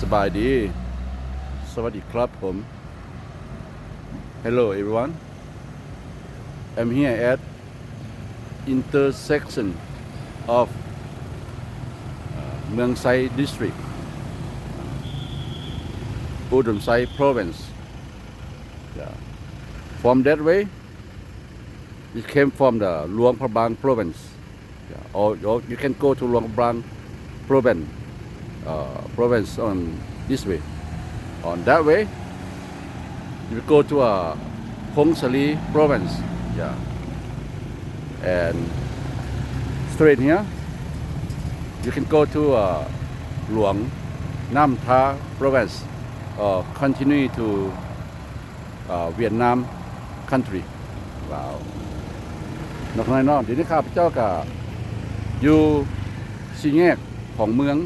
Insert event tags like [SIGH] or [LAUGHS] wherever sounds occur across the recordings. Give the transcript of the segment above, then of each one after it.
สบายดี สวัสดีครับผม Hello everyone I'm here at intersection of uh, เมืองไซ district Udom Sai province yeah. from that way it came from the Luang Prabang province yeah. or, or you can go to Luang Prabang province Uh, province on this way. On that way, you go to uh, Hong Sali province. Yeah. And straight here, you can go to uh, Luang Nam Tha province or continue to uh, Vietnam country. Wow. นอกนั้นเนอกเดี๋ยวนี้ข้าพเจ้าก็อยู่สี่แยกของเมือง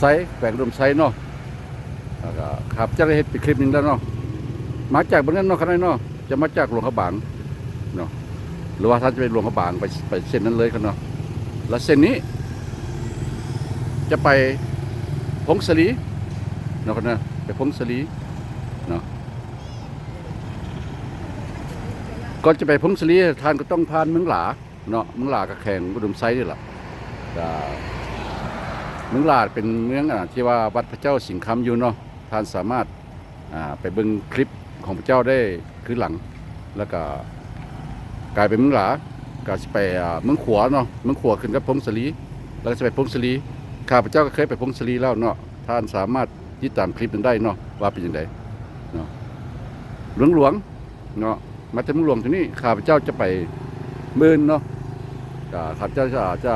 ไซแขวงอุดมไซเนาะแล้วก็ครับจะได้เห็นเป็นคลิปนึงแล้วเนาะมาจากบางนั้นเนาะขนาดเนาะจะมาจากหลวงพระบางเนาะหรือว่าท่านจะไปหลวงพระบางไปไปเส้นนั้นเลยกันเนาะแล้วเส้นนี้ จะไปพงศลีเนาะกันนะไปพงศลีเนาะก่อนจะไปพงศลีท่านก็ต้องผ่านเมืองหลาเนาะเมืองหลากับแข่งอุดมไซนี่แหละ เมืองลาดเป็นเมืองอที่ว่าวัดพระเจ้าสิงคำอยู่เนาะท่านสามารถไปเบิ่งคลิปของพระเจ้าได้คือหลัง แล้วก็กลายเป็นเมืองหลาก็สิไปเมืองขวเนาะเมืองขวขึ้นกับพงศลีแล้วก็จะไปพงศลีข้าพเจ้าก็เคยไปพงศลีแล้วเนาะท่านสามารถติดตามคลิปนั้นได้เนาะว่าเป็นยังไงเนาะหลวงหลวงเนาะมาจากเมืองหลวงที่นี่ข้าพเจ้าจะไปเมืองเนาะข้าพเจ้าจะจะ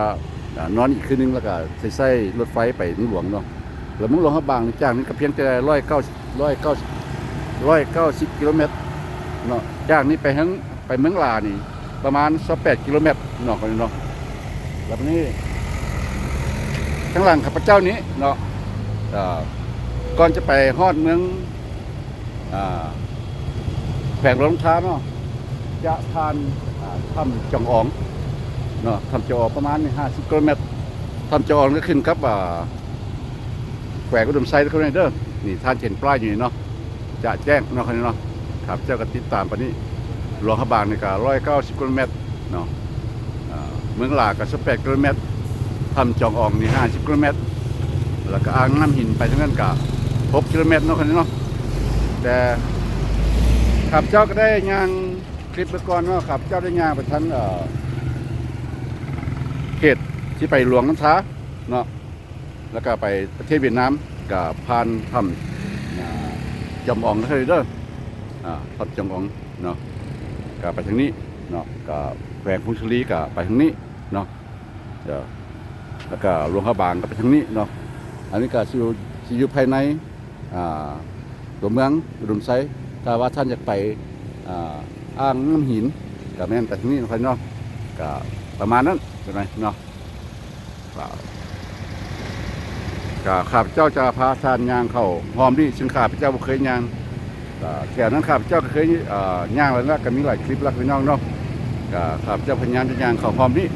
นอนอีกคืนนึงแล้วก็ใส่ใส่รถไฟไปเมืองหลวงเนาะแล้วเมืองหลวงเขาบางนี่จ้างนี่ก็เพียงแต่ร้อยเก้าร้อยเก้าร้อยเก้าสิบกิโลเมตรเนาะจ้างนี่ไปทั้งไปเมืองลานี่ ประมาณสักแปดกิโลเมตรเนาะกันเนาะแล้วนี้ข้างหลังข้าพเจ้านี้เนาะก่อนจะไปฮอดเมืองอแขวงลงท้าเนาะจะผ่านอ่าถ้ำจองออง เนาะทำจะออกประมาณห้าสิบกิโลเมตรทำจะออกก็ขึ้นครับอ่าแขวงอุดมไซด์เขาเด้อนี่ท่านเห็นป้ายอยู่นี่เนาะจะแจ้งเนาะคนนี้เนาะครับเจ้าก็ติดตามไปนี้หลวงพระบางนี่ก็ร้อยเก้าสิบกิโลเมตรเนาะเมืองหลาก็สิบแปดกิโลเมตรทำจองอองนี่ห้าสิบกิโลเมตรแล้วก็อ่างน้ำหินไปทั้งนั้นก็หกกิโลเมตรเนาะคนนี้เนาะแต่ขับเจ้าก็ได้ยางคลิปไปก่อนเนาะขับเจ้าได้ยางไปทั้งเอ่อ เขตที่ไปหลวงน้ำท้าเนาะแล้วก็ไปประเทศเวียดนามกับพานทำจำอองนะครับเด้ออ่าทำจำอองเนาะกับไปทางนี้เนาะกับแขวงพุชลีกับไปทางนี้เนาะเดี๋ยวแล้วก็หลวงพระบางก็ไปทางนี้เนาะอันนี้ก็สิอยู่สิอยู่ภายในอ่าตัวเมืองอุดมไซถ้าว่าท่านอยากไปอ่าอ่างน้ำหินกับแม่นไปทางนี้นะครับเนาะก็ประมาณนั้น ใช่ไหมเนาะกับก็ข้าพเจ้าจะพาทานยางเขาหอมนี่ซึ่งข้าพเจ้าเคยยางแถวนั้นข้าพเจ้าก็เคยย่างแล้วนะก็มีหลายคลิปแล้วพี่น้องเนาะก็ข้าพเจ้าพยายามจะยางเขาหอมนี่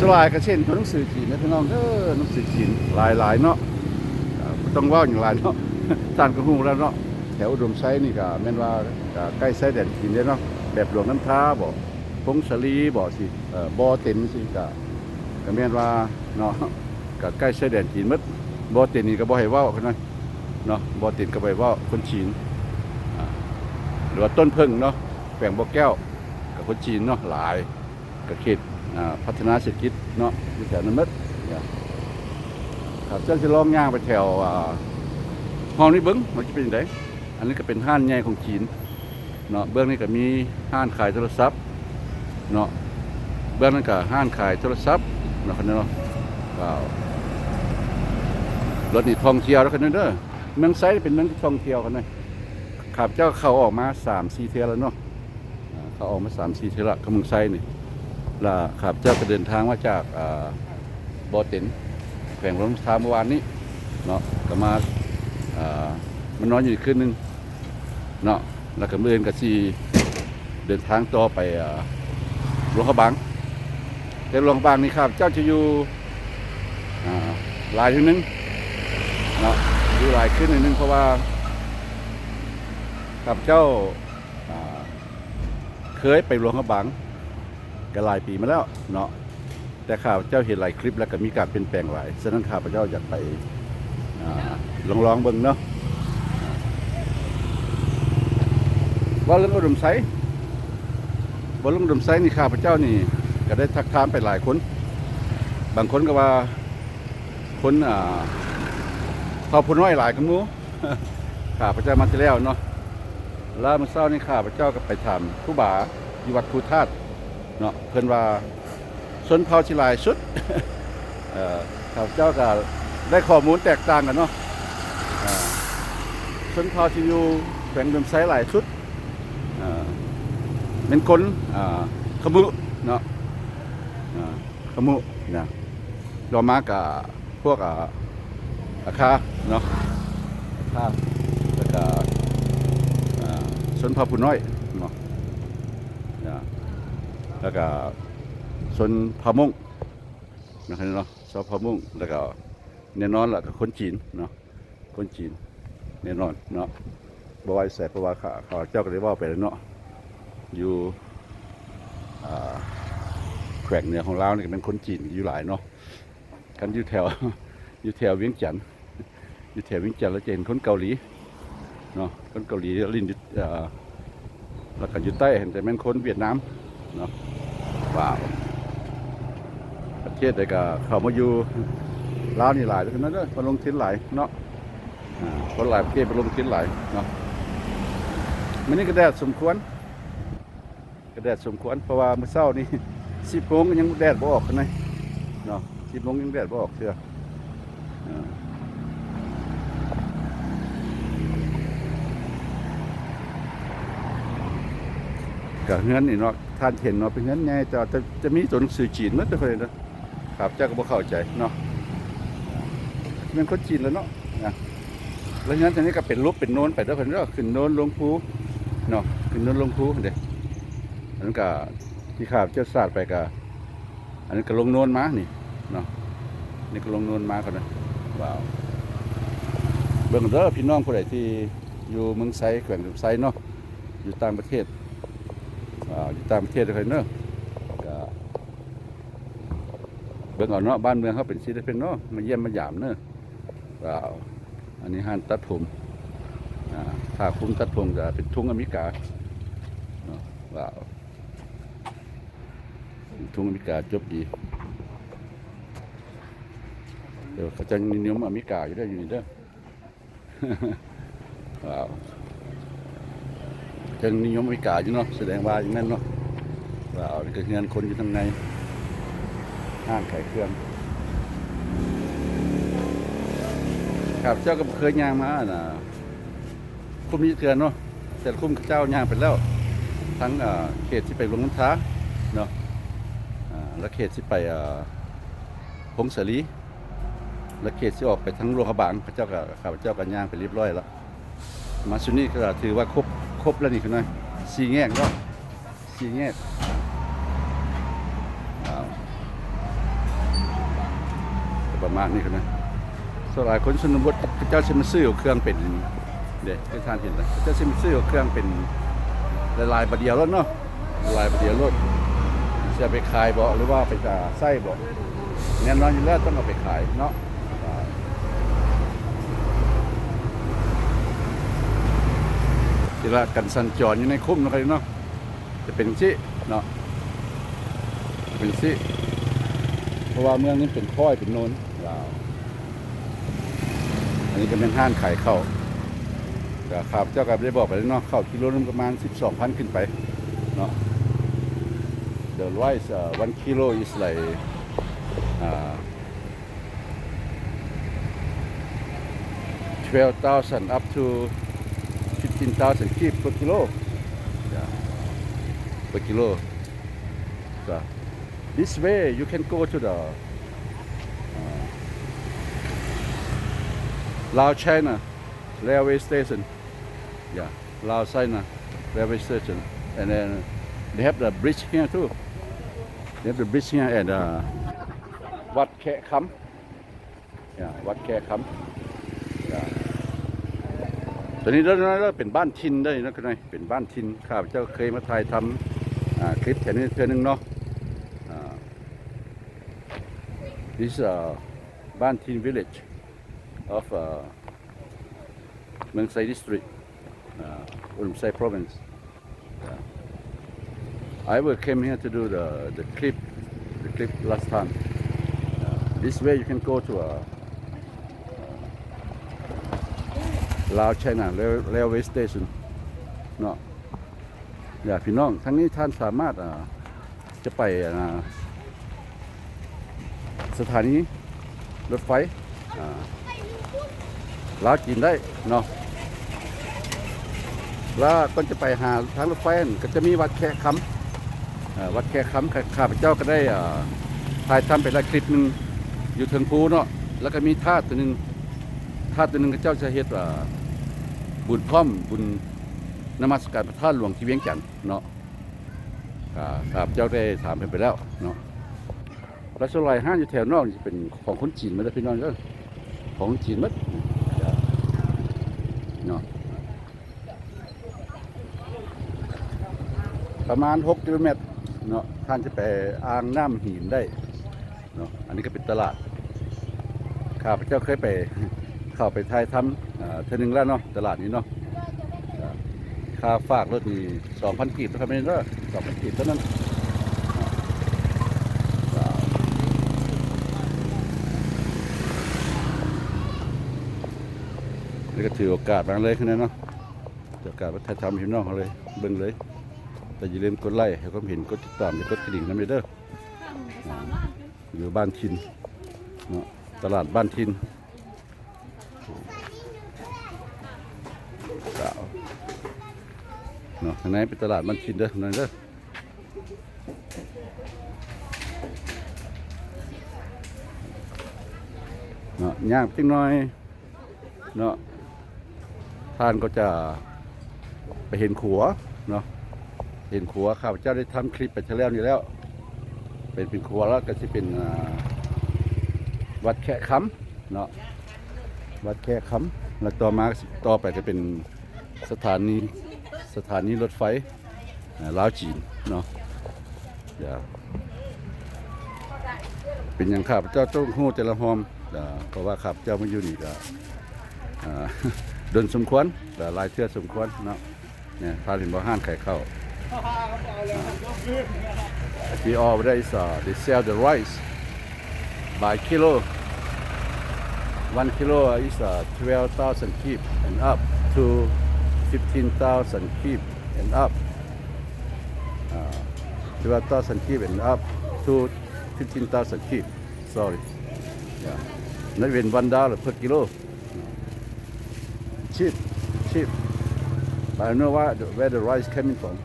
สลายก็เช่นตัวหนังสือจีนนะพี่น้องเด้อหนังสือจีนหลายหลายๆเนาะต้องว่าอย่างไรเนาะท่านก็ฮู้แล้วเนาะแถวอุดมไซนี่ก็แม่นว่าใกล้ไซแดนจีนเด้เนาะ แบบหลวงน้ำท้าบ่พงศลีบ่สิบ่อเต็นสิก็ก็แม่นว่าเนาะก็ใกล้ชายแดนจีนหมดบ่อเต็นนี่ก็บ่ให้เว้ากันนเนาะบ่อเต็นก็บ่ให้เว้าคนจีนหรือว่าต้นพึ่งเนาะแขวงบ่อแก้วกับคนจีนเนาะหลายก็เขตอ่าพัฒนาเศรษฐกิจเนาะอยู่แถวนั้นหมดนะครับเจ้าสิลองย่างไปแถวอ่าห้องนี้เบิ่งมันจะเป็นจังไดอันนี้ก็เป็นห้านใหญ่ของจีน เนาะเบื้องนี้ก็มีห้านขายโทรศัพท์เนาะเบื้องนั้นก็ห้านขายโทรศัพท์เนาะคันเนาะว้าวรถนี่ท่องเที่ยวแล้วคันเด้อเมืองไซนี่เป็นเมืองที่ท่องเที่ยวกันเลยขับเจ้าเขาออกมาสามสี่เที่ยวแล้วเนาะเขาออกมาสามสี่เที่ยวละกับเมืองไซนี่ล้วขับเจ้าก็เดินทางมาจากอ่าบอเต็นแขวงหลวงทาเมื่อวานนี้เนาะก็มาอ่ามันนอนอยู่อีกคืนนึงเนาะ แล้วก็เมื่อนก็สีเดินทางต่อไปหลวงพบางแต่หลวงบางนี่ครับ เจ้าจะอยู่ลายทีนึงเนาะอยู่ลายขึ้นนิดนึงเพราะว่าครับเจ้าเคยไปหลวงพบางก็หลายปีมาแล้วเนาะแต่ข่าวเจ้าเห็นหลายคลิปแล้วก็มีการเปลี่ยนแปลงหลายฉะนั้นข้าพเจ้าอยากไปลองลองๆเบิ่งเนาะ ว่าเรื่องอุดมไซบนเรื่องอุดมไซนี่ข้าพเจ้านี่ ก็ได้ทักทามไปหลายคน บางคนก็ว่าคนอ่าเขาพูน้อยหลายกันมูข้าพเจ้ามาที่แล้วเนาะแล้วมื่อเช้านี้ข้าพเจ้าก็ไปถามผู้บาที่วัดภูธาตุเนาะเพิ่นว่าชนเผ่าที่หลายสุดเอ่อข้าพเจ้าก็ได้ข้อมูลแตกต่างกันเนาะชนเผ่าที่อยู่แขวงดมไซหลายสุด เป็นคนขมุเนาะขมุนะดอมากับพวกอาคาเนาะอาคาแล้วก็อ่าสนพาผู้น้อยเนาะแล้วก็สนพามุงนะครับเนาะสนพามุงแล้วก็แน่นอนล่ะก็คนจีนเนาะคนจีนแน่นอนเนาะ บวายแสบประวาขาเขาเจ้าก็ได้ว่าไปแล้วเนาะอยู่แขวงเหนือของเราเนี่ยเป็นคนจีนอยู่หลายเนาะกันอยู่แถวอยู่แถวเวียงจันทน์อยู่แถวเวียงจันทน์แล้วจะเห็นคนเกาหลีเนาะคนเกาหลีลินดิเอ่อแล้วก็อยู่ใต้เห็นแต่เป็นคนเวียดนามเนาะว้าวประเทศใดก็เข้ามาอยู่ลาวนี่หลายแล้วนั้นเด้อมาลงทิ้นหลายเนาะคนหลายประเทศมาลงทิ้นหลายเนาะ มันนี่ก็แดดสมควรก็แดดสมควรเพราะว่าเมื่อเช้านี่สิบโมงยังแดดบ่ออกข้างในเนาะสิบโมงยังแดดบ่ออกเชื่อกับเงินนี่เนาะท่านเห็นเนาะเป็นเงินไงจะจะจะมีตัวหนังสือจีนมั้ทุกคนเลยนะครับเจ้าก็บ่เข้าใจเนาะเป็นคนจีนแล้วเนาะนะแล้วงั้นตอนนี้ก็เป็นรูปเป็นโน้นไปด้วยคนเนาะขึ้นโน้นลงภู เนาะขึ้นโน้นลงภูเด้อันนั้นก็ที่ขาพเจ้าศาสตร์ไปกับอันนี้ก็ลงโนนมานี่เนาะนี่ก็ลงโนนมากันนะว้าวเบิ่งเด้อพี่น้องผู้ใดที่อยู่เมืองไซแขวงไซเนาะอยู่ต่างประเทศว้าอยู่ต่างประเทศเลยเนาะก็เบิ่งเอาเนาะบ้านเมืองเขาเป็นสิได้เป็นเนาะมาเยี่ยมมาหยามเนาะว้าวอันนี้ห้านตัดผม ถ้าคุ้มตัดผมจะเป็นทุ่งอเมริกาว้าวทุ่งอเมริกาจบดี เดี๋ยวเขาจะนิยมอเมริกาอยู่ได้ออยู่นี่เด้อว้าวจะนิยมอเมริกาอยู่เนาะแสดงว่าอย่างนั้นเนาะว้าวนี่ก็เงินคนอยู่ทางในห้างขายเครื่องครับเจ้าก็เคยย่างมาน่ะ คุ้มนี้เถื่อนเนาะแต่คุ้มเจ้าย่างไปแล้ว ทั้งเขตที่ไปลงน้ำท้าเนาะและเขตที่ไปพงศลีและเขตที่ออกไปทั้งโลหะบางพระเจ้ากับข้าพเจ้ากันย่างไปเรียบร้อยแล้วมาสุนี่ก็ถือว่าครบครบแล้วนี่คุณนายสี่แง่งก็สี่แง่ประมาณนี้คุณนายส่วนหลายคนชนบทพระเจ้าจะมาซื้อเอเครื่องเป็น เด็กให้ท่านเห็นแล้วพระจ้าจะมซื้อเครื่องเป็นลายประเดียวรถเนาะลายประเดียวรถจะไปขายบ่หรือว่าไปจ่าไส้บ่แน่นอนอยู่แล้วต้องเอาไปขายเนาะทีละกันสัญจรอยู่ในคุ้มนะครับเนาะจะเป็นสิเนาะเป็นสิเพราะว่าเมืองนี้เป็นค่อยเป็นโนนว้าวอันนี้ก็เป็นห้านขายข้าว ก็ครับเจ้ากับได้บอกไปแล้วเนาะข้าวกิโลนึงประมาณ 12,000 ขึ้นไปเนาะ the rice uh, one kilo is like uh, twelve thousand up to fifteen thousand kip per kilo. Yeah, per kilo. So this way you can go to the uh, Lao China railway station. Yeah, Lao China railway station, and then they have the bridge here too. There's the bridge here and uh, วัดแคะคำ yeah, วัดแคะคำ yeah. ตอนนี้เราเราเป็นบ้านทินได้นะคุณนายเป็นบ้านทินข้าพเจ้าเคยมาถ่ายทำอ่าคลิปแถวนี้เทื่อนึงเนาะอ่า This is uh, บ้านทิน village of uh, เมืองไซดิสตริก อุดมไซ province Yeah. I will came here to do the the clip the clip last time Uh, this way you can go to a Lao China rail- railway station เนาะอย่าพี่น้องทั้งนี้ท่านสามารถจะไปสถานีรถไฟลาวจีนได้เนาะ แล้วก็จะไปหาทางรถไฟนก็จะมีวัดแค่คำวัดแค่คำข้าพเจ้าก็ได้ถ่ายทำเป็นละคลิปหนึ่งอยู่เทิงภูเนาะแล้วก็มีท่าตัวหนึ่งท่าตัวหนึ่งก็เจ้าจะเฮ็ดบุญพร้อมบุญนมัสการพระธาตุหลวงที่เวียงจันทน์เนาะอ่าครับเจ้าได้ถามเพิ่นไปแล้วเนาะรัชลอยห้างอยู่แถวนอกนี่เป็นของคนจีนมาแล้วพี่น้องเด้อของจีนมัดเนาะ ประมาณ 6 กิโลเมตรเนาะท่านจะไปอ่างน้ำหินได้เนาะอันนี้ก็เป็นตลาดข้าพเจ้าเคยไปเข้าไปถ่ายทำอ่าเท่านึงแล้วเนาะตลาดนี้เนาะอ่าค่าฝากรถนี่สองพันกีบนะครับเองเด้อสองพันกีบเท่านั้นนี่ก็ถือโอกาสมางเลยขึ้นนะเนาะถือโอกาสมาถ่าทำให้พี่น้องเขาเลยเบิ่งเลย แต่อย่าลืมกดไลค์ให้ความเห็นกดติดตามอย่ากดกระดิ่งนะเด้ออ่าอยู่บ้านทินเนาะตลาดบ้านทินสาเนาะข้างในเป็นตลาดมันชินเด้อข้างในเด้อเนาะย่างจิ้งน้อยเนาะท่านก็จะไปเห็นขัว เนาะเห็นขัวข้าพเจ้าได้ทำคลิปไปแล้วนี่แล้ว เป็นเป็นขัวแล้วก็จะเป็นวัดแคะคำเนาะวัดแค่คำแล้วต่อมาต่อไปจะเป็นสถานีสถานีรถไฟลาวจีนเนาะอย่าเป็นอย่างข้าพเจ้าต้องหู้แต่ละหอมเพราะว่าข้าพเจ้าไมาอยู่นี่ก็ดนสมควรแต่หลายเทื่อสมควรเนาะเนี่ยพาลินบ่ห้านไข่เข้า We all there is uh, they sell the rice by kilo one kilo is uh, 12,000 keep and up to 15,000 keep and up. Uh, 12,000 keep and up to 15,000 keep. Sorry. Yeah. Not even one dollar per kilo. Cheap, cheap. But I know why, where the rice coming from.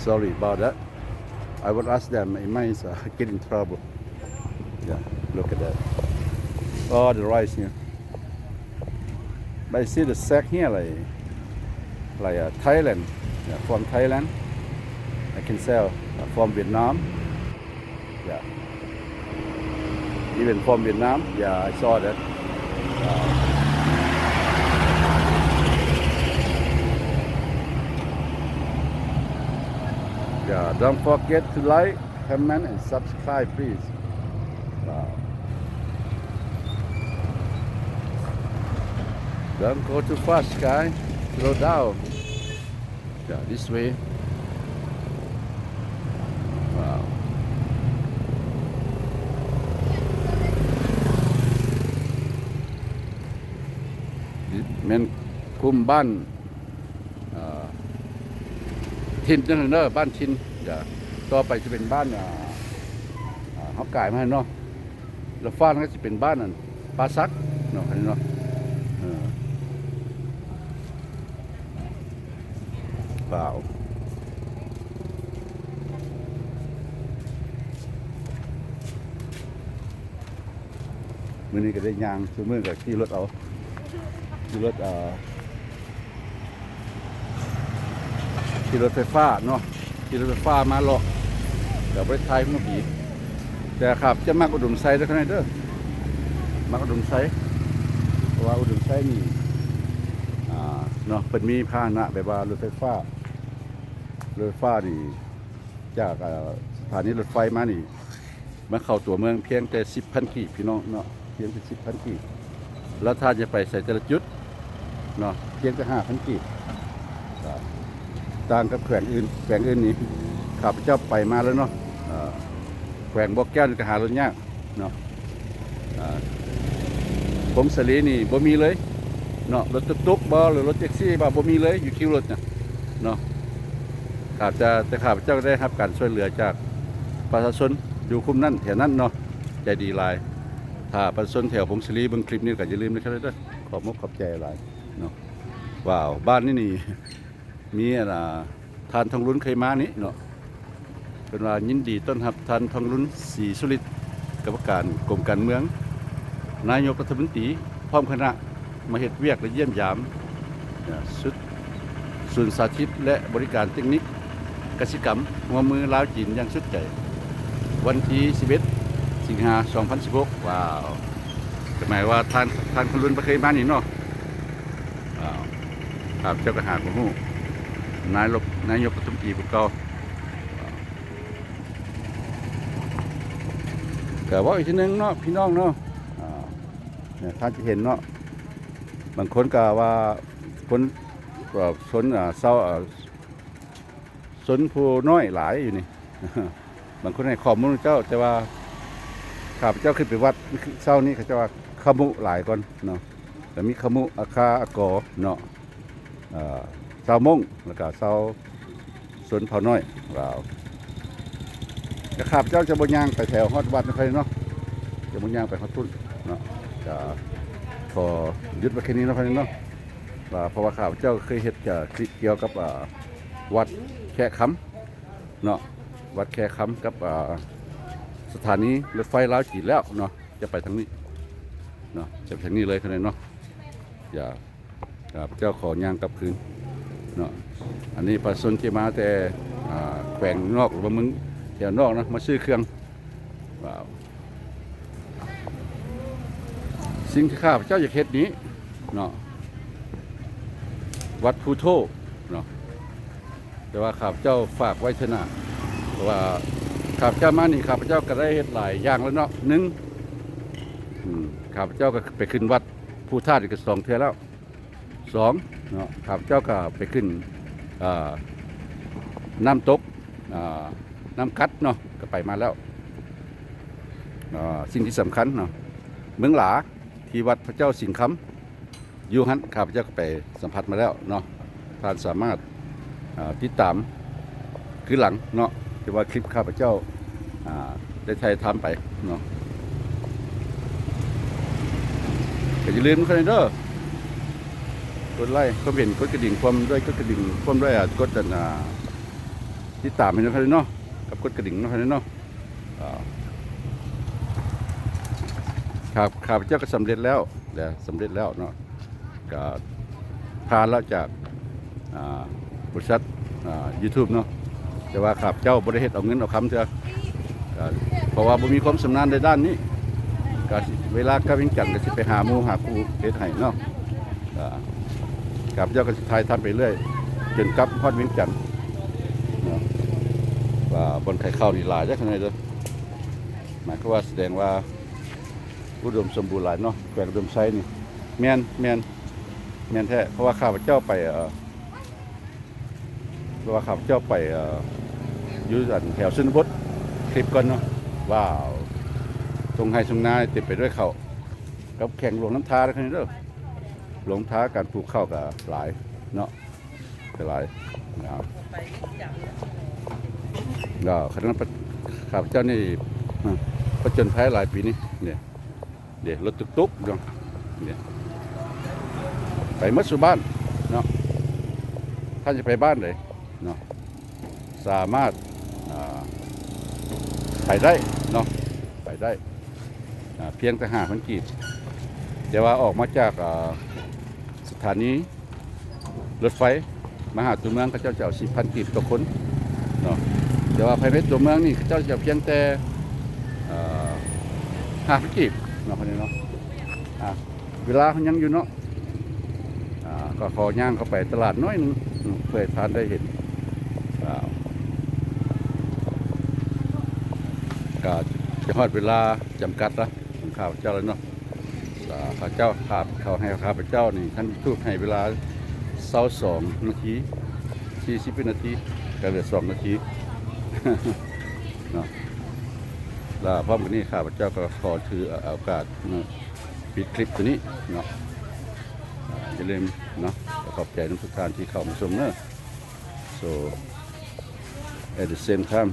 Sorry about that. I would ask them. It might uh, [LAUGHS] get in trouble. Yeah, look at that. Oh, the rice here. But I see the sack here, like, like uh, Thailand, yeah, from Thailand. I can sell uh, from Vietnam. Yeah. Even from Vietnam. Yeah, I saw that. Uh, yeah, don't forget to like, comment, and subscribe, please. Wow. Don't go too fast, guys. Slow down. Yeah, this way. Wow. This meant Kumban. ทินนั่นเนอบ้านทินเดี๋ยวต่อไปจะเป็นบ้านอ่าอ่าเขากายมาให้เนาะแล้วฟ้านก็จะเป็นบ้านนั่นปลาซักเนาะอันนี้เนาะเปล่ามื้อนี้ก็ได้ยางซื้อมือกับขี่รถเอาขี่รถเอ่อ ขี่รถไฟฟ้าเนาะขี่รถไฟฟ้ามาเลาะเดี๋ยวไปไทยมื่อปีแต่ครับจะมากอุดมไซด์ได้ขนาดเด้อมากอุดมไซด์เพราะว่าอุดมไซด์นี่อ่าเนาะเป็นมีพาหนะแบบว่ารถไฟฟ้ารถไฟฟ้านี่จากอ่าสถานีรถไฟมานี่มาเข้าตัวเมืองเพียงแต่สิบพันกีบพี่น้องเนาะเพียงแต่สิบพันกีบแล้วถ้าจะไปใส่แต่ละจุดเนาะเพียงแต่ห้าพันกีบ ต่างกับแขวงอื่นแขวงอื่นนี่ข้าพเจ้าไปมาแล้วเนาะแขวงบอกแก้วนี่ก็หารถยากเนาะผงสลีนี่บ่มีเลยเนาะรถตุ๊กๆบ่หรือรถแท็กซี่บ่บ่มีเลยอยู่คิวรถน่ะเนาะข้าจะแต่ข้าพเจ้าได้รับการช่วยเหลือจากประชาชนอยู่คุ้มนั่นแถวนั้นเนาะใจดีหลายถ้าประชาชนแถวผงสลีเบิ่งคลิปนี้ก็อย่าลืมนะครับเด้อขอบมกขอบใจหลายเนาะว้าวบ้านนี่นี่ มีอ่าทานทองลุ้นเคยมานี่เนาะเป็นว่ายินดีต้อนรับทานทองลุ้นสีสุริตกรรมการกรมการเมือง นายกรัฐมนตรีพร้อมคณะมาเฮ็ดเวียกและเยี่ยมยามสุดศูนย์สาธิตและบริการเทคนิคกสิกรรมหัวมือลาวจีนย่างสุดใจ วันที่11สิงหา2016ว้าวหมายว่าทานทานคนรุ่นบ่เคยมานี่เนาะว้าวครับเจ้าก็หาของฮู้ นายกนายกรัฐมนตรีพวกเราแต่ว่าอีกทีหนึงเนาะพี่น้องเนาะอ่าเนี่ยท่านจะเห็นเนาะบางคนก็ว่าคนก็สนเศร้าสนผู้น้อยหลายอยู่นี่บางคนให้ข้อมูลเจ้าแต่ว่าข้าพเจ้าขึ้นไปวัดเศร้านี้เขาจะว่าขมุหลายก่อนเนาะแต่มีขมุอาคาอากอเนาะ ชาวมงแล้วก็ชาวสวนเผาน้อยเราจะขับเจ้าจะบนยางไปแถวฮอดวัดนะครเนาะจะบนยางไปฮอดทุ่นเนาะจะพอยึดไว้แค่นี้นาะครเนาะว่าเพราะว่าข้าพเจ้าเคยเห็ดจะเกี่ยวกับวัดแค่คำเนาะวัดแค่คำกับสถานีรถไฟลาวจีนแล้วเนาะจะไปทางนี้เนาะจะไปทางนี้เลยครับเนาะอย่าข้าพเจ้าขอย่างกลับคืน เนาะอันนี้ประชาชนที่มาแต่แขวงนอกหรือว่ามึงแถวนอกนะมาซื้อเครื่องว้าวสิ่งที่ข้าพเจ้าอยากเฮ็ดนี้เนาะวัดภูโทเนาะแต่ว่าข้าพเจ้าฝากไว้เถอะนะว่าข้าพเจ้ามานี่ข้าพเจ้าก็ได้เฮ็ดหลายอย่างแล้วเนาะหนึ่งข้าพเจ้าก็ไปขึ้นวัดภูธาตุอีกสองเทื่อแล้ว สองเนาะข้าพเจ้าก็ไปขึ้นน้ำตกน้ำกัดเนาะก็ไปมาแล้วสิ่งที่สำคัญเนาะเมืองหลาที่วัดพระเจ้าสิงห์คำอยู่หันข้าพเจ้าก็ไปสัมผัสมาแล้วเนาะท่านสามารถาติดตามคือหลังเนาะที่ว่าคลิปข้าพเจ้าาได้ไทยทำไปเนาะก็อย่าลืมกันเด้อ กดไลค์ก็เห็นกดกระดิ่งความด้วยกดกระดิ่งความด้วยอะกดอันอ่าติดตามให้นะครับเนาะกับกดกระดิ่งนะครับเนาะอ่าครับข้าพเจ้าก็สำเร็จแล้วเดี๋ยวสำเร็จแล้วเนาะก็ผ่านแล้วจากบริษัทยูทูบเนาะแต่ว่าข้าพเจ้าบริเฮ็ดเอาเงินเอาคำเถอะเพราะว่าบ่มีความสำนาญในด้านนี้ก็เวลาก็วิ่งจันทร์ก็สิไปหาหมูหาคูเฮ็ดให้เนาะ กับเจ้าก็สิทายทำไปเรื่อยจนกับฮอดวียงจันทน์เนาะว่าบนไข่ข้าวนี่หลายจักขนาดเลยหมายความว่าแสดงว่าอุดมสมบูรณ์หลายเนาะแขวงอุดมไซนี่แม่นแม่นแม่นแท้เพราะว่าข้าพเจ้าไปเออเพราะว่าข้าพเจ้าไปเออยู่อันแถวสุนบดคลิปก่อนเนาะว้าวตรงไฮตรงนาเต็มไปด้วยเขากับแข่งหลวงน้ำทาแล้วคันนี้เด้อ หลงท้าการปลูกข้าวกับหลายเนาะก็หลายนะครับก็คณะข้าพเจ้านี่ประจนภัยหลายปีนี้เนี่ยเดี๋ยวรถตุกๆเนาะเนี่ยไปมัดสุบ้านเนาะท่านจะไปบ้านเลยเนาะสามารถาไปได้เนาะไปได้เพียงแต่หาพันกีบเดี๋ยวว่าออกมาจากา ถานีรถไฟมหาตัวเมืองก็เจ้าเจ้าสิพันกีบต่อคนเนาะแต่ว่าภายในตัวเมืองนี่เจ้าจะเพียงแต่ห้าพันกีบเนาะคนนี้เนาะอะเวลาเขายังอยู่เนาะอ่าก็ขอย่างเข้าไปตลาดน้อยหนึงเพื่อทานได้เห็นอ่าก็จะฮอดเวลาจำกัดละของข้าวเจ้าแล้วเนาะ อ่าข้าวเจ้าขาดข้าให้ข้าพเจ้านี่ท่านทูบให้เวลาเศร้าสองนาทีสี่สิบวินาทีก็เหลือสองนาทีเนาะแลาพร้อมกันนี้ข้าพเจ้าก็ขอถือโอกาสเนาะปิดคลิปตัวนี้เนาะอ่าอย่าลืมเนาะขอบใจทุกท่านที่เข้ามาชมเนอะ so at the same time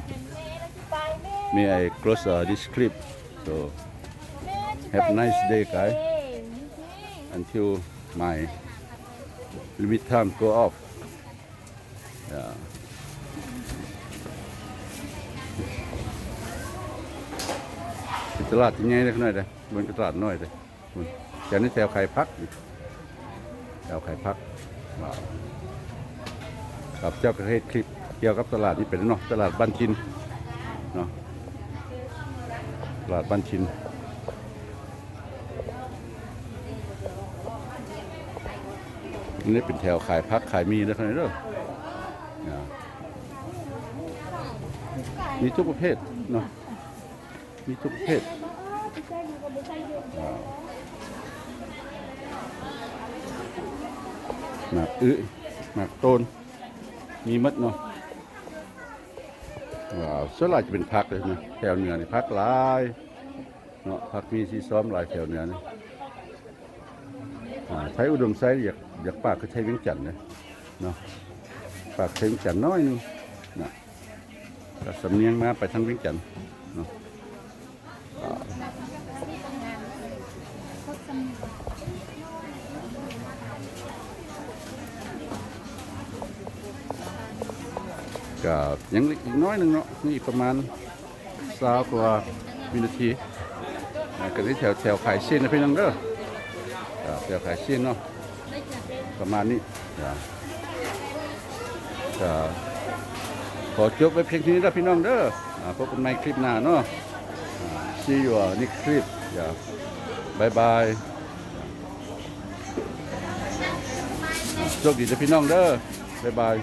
may I close uh, this clip so Have a nice day, guys. until my limit time go off yeah. ตลาดที่ใหญ่เล็กน้อยเลยบนตลาดน้อยเลยคุณจากนี้แถวไข่พักแถวไข่พักว้าวกับเจ้ากระเทศคลิปเกี่ยวกับตลาดนี้เป็นเนาะตลาดบ้านชินเนาะตลาดบ้านชิน นนี้เป็นแถวขายพักขายมีนะครับเด้อเนี่ยมีทุกประเภทเนาะมีทุกประเภทหมากอื้อหมากต้นมีมัดเนาะว้าวส่วนใหญ่จะเป็นพักเลยนะแถวเหนือนี่พักหลายเนาะพักมีซีซ้อมหลายแถวเหนือนี่อ่าใช้อุดมไซด์อยาก อยากปากก็ใช้เวียงจันทน์นะเนาะปากใช้เวียงจันทน์น้อยหนึงนะก็สำเนียงมาไปทางเวียงจันทน์เนาะก็ยังอีกน้อยหนึ่งเนาะนี่ประมาณสาวกว่าวินาทีอ่าก็ที่แถวแถวขายเส้นนะพี่น้องเด้อแถวขายเส้นเนาะ ประมาณนี้อ่าก็ขอจบไว้เพียงเท่านี้นะพี่น้องเด้ออ่าพบกันใหม่คลิปหน้าเนาะอ่า see you uh, next clip อย่าบายบายโชคดีนะพี่น้องเด้อบ๊ายบาย